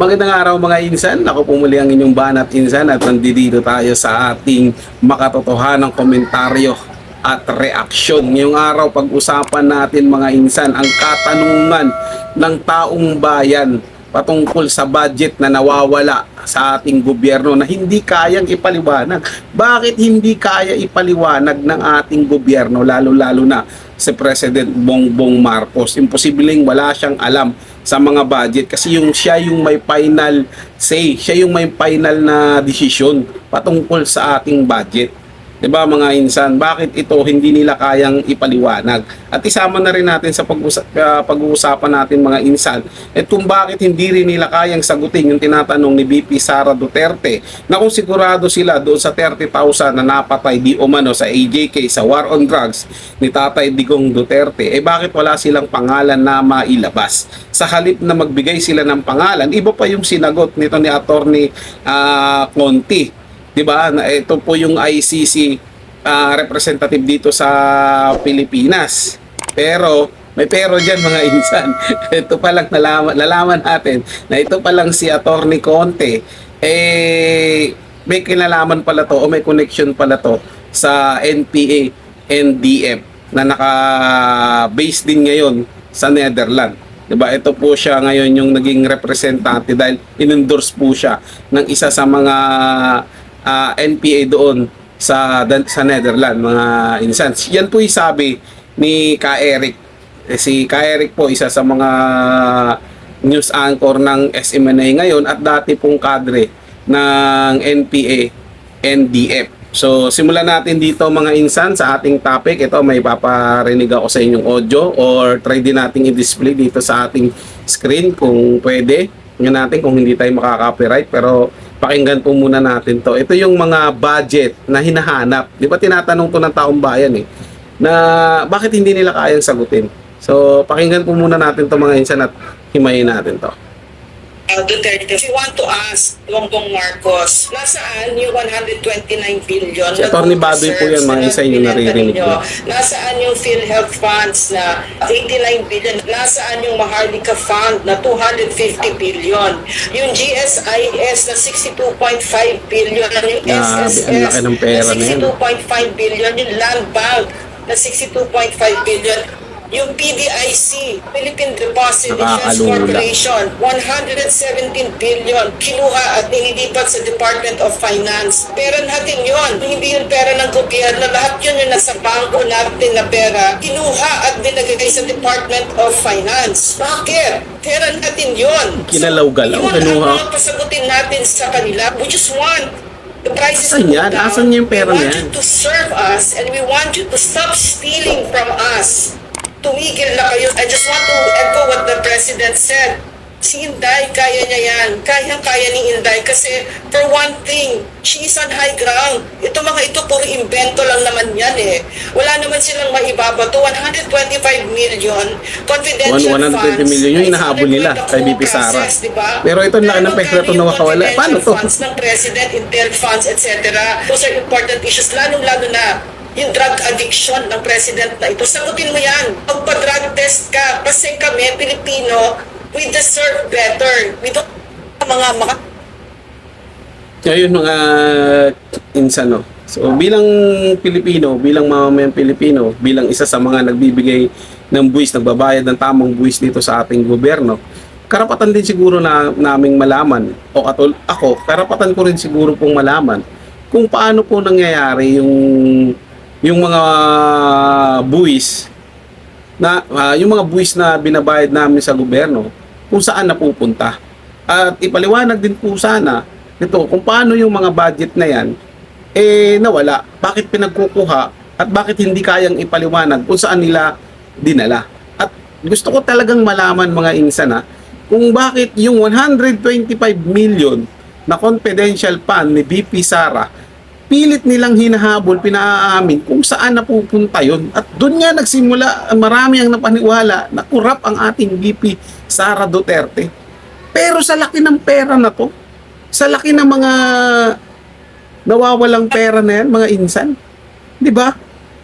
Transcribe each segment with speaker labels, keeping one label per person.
Speaker 1: Magandang araw mga insan. Ako po muli ang inyong banat insan at nandito tayo sa ating makatotohanang komentaryo at reaksyon. Ngayong araw pag-usapan natin mga insan ang katanungan ng taong bayan patungkol sa budget na nawawala sa ating gobyerno na hindi kayang ipaliwanag. Bakit hindi kaya ipaliwanag ng ating gobyerno lalo-lalo na si President Bongbong Marcos? Imposibleng wala siyang alam sa mga budget kasi yung siya yung may final say, siya yung may final na desisyon patungkol sa ating budget. 'Di ba mga insan, bakit ito hindi nila kayang ipaliwanag? At isama na rin natin sa ah, pag-uusapan natin mga insan, at kung bakit hindi rin nila kayang sagutin yung tinatanong ni BP Sara Duterte na kung sigurado sila doon sa 30,000 na napatay di umano sa AJK sa war on drugs ni Tatay Digong Duterte, eh bakit wala silang pangalan na mailabas? Sa halip na magbigay sila ng pangalan, iba pa yung sinagot nito ni Attorney ah, Conti 'di ba? Na ito po yung ICC ah, representative dito sa Pilipinas. Pero may pero diyan mga insan. ito pa lang nalaman, nalaman natin na ito pa lang si Attorney Conte eh may kinalaman pala to o may connection pala to sa NPA NDF na naka-base din ngayon sa Netherlands. 'Di ba? Ito po siya ngayon yung naging representante dahil inendorse po siya ng isa sa mga ah, NPA doon sa sa Netherlands mga instance. Yan po yung sabi ni Ka Eric. Eh, Si Ka Eric po isa sa mga news anchor ng SMNA ngayon at dati pong kadre ng NPA NDF. So, simulan natin dito mga insan sa ating topic. Ito, may paparinig ako sa inyong audio or try din natin i-display dito sa ating screen kung pwede. Tingnan natin kung hindi tayo makaka-copyright pero pakinggan po muna natin to. Ito yung mga budget na hinahanap. Di ba tinatanong to ng taong bayan eh na bakit hindi nila kayang sagutin. So, pakinggan po muna natin to mga insan at himayin natin to.
Speaker 2: Uh, Duterte, we want to ask Bongbong Marcos, nasaan yung 129 billion
Speaker 1: Si Atty. Badoy po yan, mga isa yung naririnig ko.
Speaker 2: Nasaan yung PhilHealth funds na 89 billion? Nasaan yung Maharlika Fund na 250 billion? Yung GSIS na 62.5 billion? Yung
Speaker 1: Grabe, ang
Speaker 2: SSS
Speaker 1: laki ng pera na yan.
Speaker 2: 62.5 billion? Yung Land Bank na 62.5 billion? Yung PDIC, Philippine Deposit Insurance. Corporation, 117 billion kinuha at nililipat sa Department of Finance. Pera natin yon. Hindi yun pera ng gobyerno. Lahat yun yung nasa bangko natin na pera. Kinuha at binagay sa Department of Finance. Bakit? Pera natin yun.
Speaker 1: Kinalaw-galaw,
Speaker 2: yun
Speaker 1: kinuha.
Speaker 2: ang mga pasagutin natin sa kanila. We just want the prices
Speaker 1: Asan
Speaker 2: to go
Speaker 1: yan?
Speaker 2: down.
Speaker 1: Asan yung pera
Speaker 2: We want
Speaker 1: niyan?
Speaker 2: you to serve us and we want you to stop stealing from us tumigil na kayo. I just want to echo what the President said. Si Inday, kaya niya yan. Kayang-kaya ni Inday kasi for one thing, she is on high ground. Ito mga ito, puro invento lang naman yan eh. Wala naman silang maibabato. 125 million confidential
Speaker 1: 120
Speaker 2: funds.
Speaker 1: million yung
Speaker 2: undergoing
Speaker 1: nila kay BP Sara.
Speaker 2: diba?
Speaker 1: Pero ito ang laki ng pera
Speaker 2: magkano
Speaker 1: to na
Speaker 2: yung
Speaker 1: wakawala. Paano to?
Speaker 2: funds ng President, Intel funds, etc. Those are important issues, lalong-lalo na yung drug addiction ng President na ito. Sagutin mo yan. Magpa-drug test ka. Kasi kami, Pilipino, we deserve better. We don't mga mga
Speaker 1: Ngayon mga insano. So bilang Pilipino, bilang mamamayang Pilipino, bilang isa sa mga nagbibigay ng buwis, nagbabayad ng tamang buwis dito sa ating gobyerno, karapatan din siguro na naming malaman o katul ako, karapatan ko rin siguro pong malaman kung paano po nangyayari yung yung mga buwis na ah, yung mga buwis na binabayad namin sa gobyerno kung saan napupunta. At ipaliwanag din po sana nito kung paano yung mga budget na yan eh nawala. Bakit pinagkukuha at bakit hindi kayang ipaliwanag kung saan nila dinala. At gusto ko talagang malaman mga insan ha, kung bakit yung 125 million na confidential fund ni BP Sara pilit nilang hinahabol, pinaamin kung saan napupunta yon. At doon nga nagsimula, marami ang napaniwala na kurap ang ating VP Sara Duterte. Pero sa laki ng pera na to, sa laki ng mga nawawalang pera na yan, mga insan, di ba?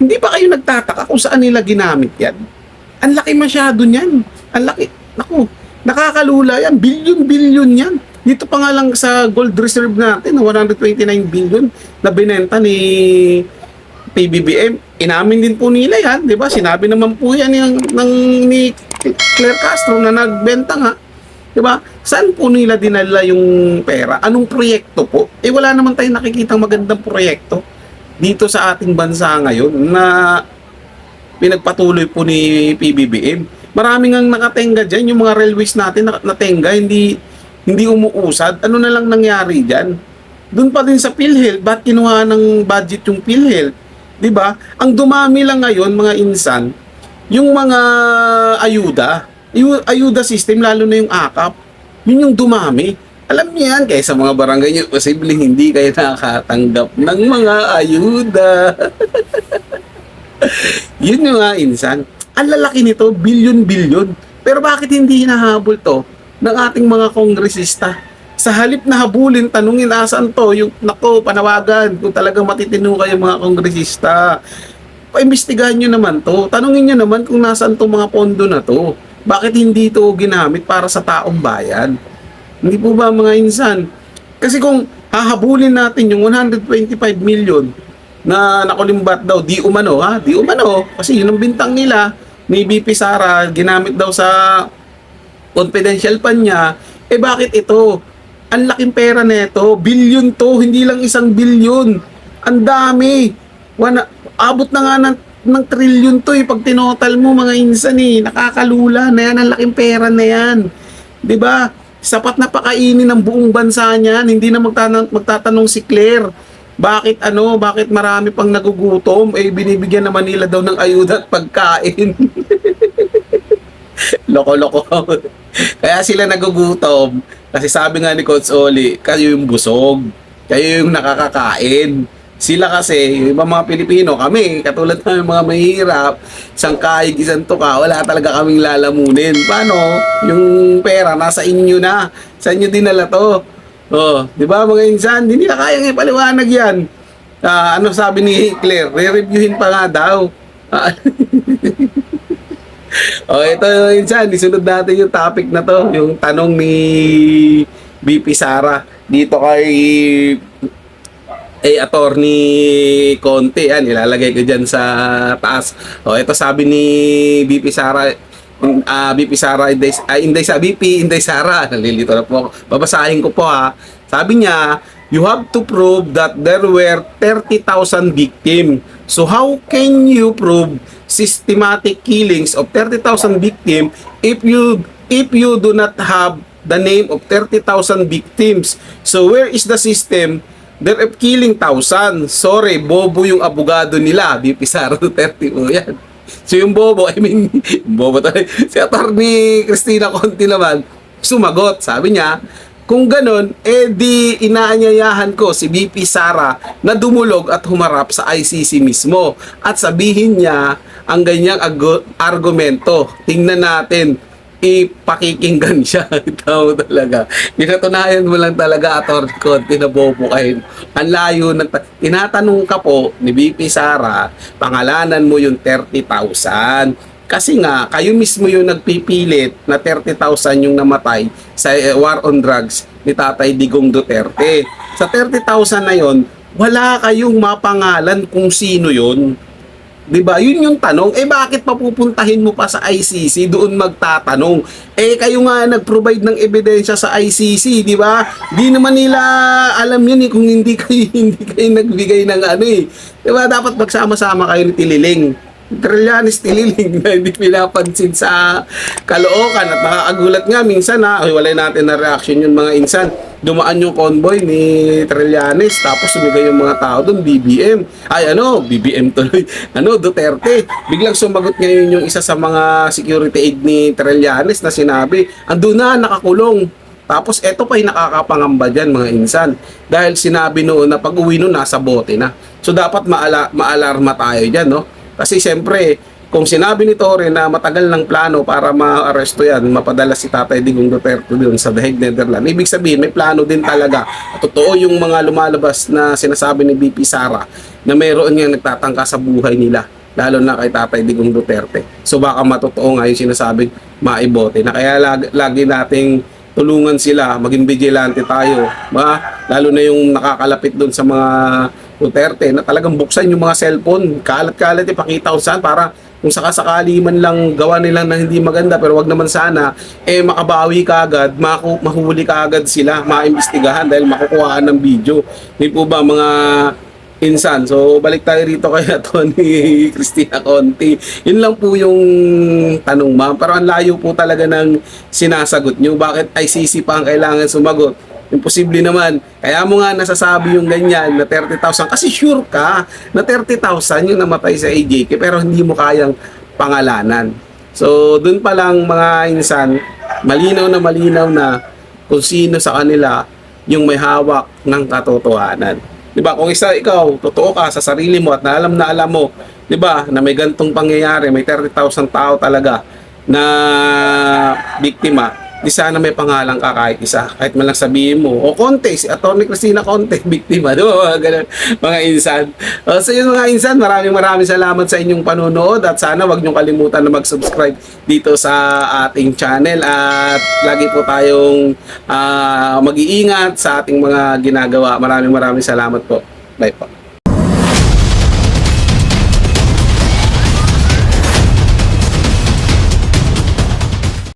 Speaker 1: Hindi ba kayo nagtataka kung saan nila ginamit yan? Ang laki masyado niyan. Ang laki. Naku, nakakalula yan. Bilyon-bilyon yan. Dito pa nga lang sa gold reserve natin, 129 billion na binenta ni PBBM. Inamin din po nila yan, di ba? Sinabi naman po yan ng, ng ni Claire Castro na nagbenta nga. Di ba? Saan po nila dinala yung pera? Anong proyekto po? Eh wala naman tayong nakikitang magandang proyekto dito sa ating bansa ngayon na pinagpatuloy po ni PBBM. Maraming ang nakatenga dyan, yung mga railways natin na- natenga, hindi hindi umuusad. Ano na lang nangyari dyan? Doon pa din sa PhilHealth, ba't kinuha ng budget yung PhilHealth? 'Di ba? Ang dumami lang ngayon mga insan, yung mga ayuda, yung ayuda system lalo na yung AKAP, yun yung dumami. Alam niyo yan, kaya sa mga barangay nyo, posibleng hindi kayo nakatanggap ng mga ayuda. yun yung nga insan. Ang lalaki nito, bilyon-bilyon. Pero bakit hindi hinahabol to ng ating mga kongresista? Sa halip na habulin, tanungin asan to, yung nako, panawagan, kung talagang matitino kayo mga kongresista. Paimbestigahan nyo naman to. Tanungin nyo naman kung nasaan to mga pondo na to. Bakit hindi to ginamit para sa taong bayan? Hindi po ba mga insan? Kasi kung hahabulin natin yung 125 million na nakulimbat daw, di umano ha, di umano. Kasi yun ang bintang nila ni BP Sara, ginamit daw sa confidential pa niya. Eh bakit ito? Ang laking pera nito, billion to, hindi lang isang billion. Ang dami. Wana, abot na nga ng, ng trillion to eh. Pag tinotal mo mga insan eh, nakakalula na yan, ang laking pera na yan. ba? Sapat na pakainin ng buong bansa niyan. Hindi na magtanong, magtatanong si Claire. Bakit ano, bakit marami pang nagugutom? Eh, binibigyan naman nila daw ng ayuda at pagkain. Loko-loko. Kaya sila nagugutom. Kasi sabi nga ni Coach Oli, kayo yung busog. Kayo yung nakakakain. Sila kasi, yung ibang mga Pilipino, kami, katulad ng mga mahirap, isang kaig, isang tuka, wala talaga kaming lalamunin. Paano? Yung pera, nasa inyo na. Sa inyo dinala to. Oh, di ba mga insan, hindi nila kayang ipaliwanag yan. Ah, ano sabi ni Claire, re-reviewin pa nga daw. Ah, Oh, ito insan, isunod natin yung topic na to, yung tanong ni BP Sara dito kay eh attorney Conte yan ilalagay ko diyan sa taas. Oh, ito sabi ni BP Sara ah BP Sara Inday, ah, Inday sa BP Inday Sara nalilito na po. Babasahin ko po ha. Sabi niya, you have to prove that there were 30,000 victims. So how can you prove systematic killings of 30,000 victims if you if you do not have the name of 30,000 victims? So where is the system They're killing thousand. Sorry, bobo yung abogado nila. BP Sara Duterte po yan. So yung bobo, I mean, bobo tayo. Si attorney Christina Conti naman, sumagot. Sabi niya, kung ganun, eh inaanyayahan ko si BP Sara na dumulog at humarap sa ICC mismo. At sabihin niya ang ganyang argumento. Tingnan natin ipakikinggan siya. Ikaw talaga. Pinatunayan mo lang talaga, Ator bobo kayo. Ang layo ng... ta- Tinatanong ka po ni BP Sara, pangalanan mo yung 30,000. Kasi nga, kayo mismo yung nagpipilit na 30,000 yung namatay sa eh, war on drugs ni Tatay Digong Duterte. Sa 30,000 na yon, wala kayong mapangalan kung sino yon. 'Di ba? Yun yung tanong. Eh bakit papupuntahin mo pa sa ICC doon magtatanong? Eh kayo nga nag-provide ng ebidensya sa ICC, 'di ba? Di naman nila alam yun eh kung hindi kayo hindi kayo nagbigay ng ano eh. 'Di ba? Dapat magsama-sama kayo ni Tililing. Trillanes Tililing na hindi pinapansin sa Caloocan at nakakagulat nga minsan ha, ay walay natin na reaction yung mga insan. Dumaan yung convoy ni Trillanes tapos sumigay yung mga tao doon BBM ay ano BBM tuloy. Ano Duterte. Biglang sumagot ngayon yung isa sa mga security aid ni Trillanes na sinabi andun na nakakulong. Tapos eto pa yung nakakapangamba dyan mga insan. Dahil sinabi noon na pag uwi noon nasa bote na. So dapat maala maalarma tayo dyan no kasi siyempre kung sinabi ni Torre na matagal ng plano para ma-aresto yan, mapadala si Tatay Digong Duterte doon sa The Hague, Netherlands, ibig sabihin may plano din talaga. At totoo yung mga lumalabas na sinasabi ni BP Sara na mayroon nga nagtatangka sa buhay nila lalo na kay Tatay Digong Duterte. So baka matotoo nga yung sinasabing maibote na kaya lagi, lagi nating tulungan sila, maging vigilante tayo. Mga, lalo na yung nakakalapit doon sa mga Duterte na talagang buksan yung mga cellphone, kalat-kalat ipakita kung saan para kung sakasakali man lang gawa nila na hindi maganda pero wag naman sana eh makabawi ka agad, maku- mahuli ka agad sila, maimbestigahan dahil makukuhaan ng video. Hindi po ba mga insan. So balik tayo rito kay Tony Cristina Conti. Yun lang po yung tanong ma'am. Pero ang layo po talaga ng sinasagot nyo. Bakit ICC pa ang kailangan sumagot? Imposible naman. Kaya mo nga nasasabi yung ganyan na 30,000 kasi sure ka na 30,000 yung namatay sa AJK pero hindi mo kayang pangalanan. So, dun pa lang mga insan, malinaw na malinaw na kung sino sa kanila yung may hawak ng katotohanan. 'Di ba? Kung isa ikaw, totoo ka sa sarili mo at alam na alam mo, 'di ba, na may gantong pangyayari, may 30,000 tao talaga na biktima, di sana may pangalan ka kahit isa. Kahit man lang sabihin mo, o Conte, si Atty. Cristina Conte, biktima. Di ba? Mga ganun, mga insan. Uh, so yun mga insan, maraming maraming salamat sa inyong panonood at sana wag niyong kalimutan na mag-subscribe dito sa ating channel at lagi po tayong ah, mag-iingat sa ating mga ginagawa. Maraming maraming salamat po. Bye po.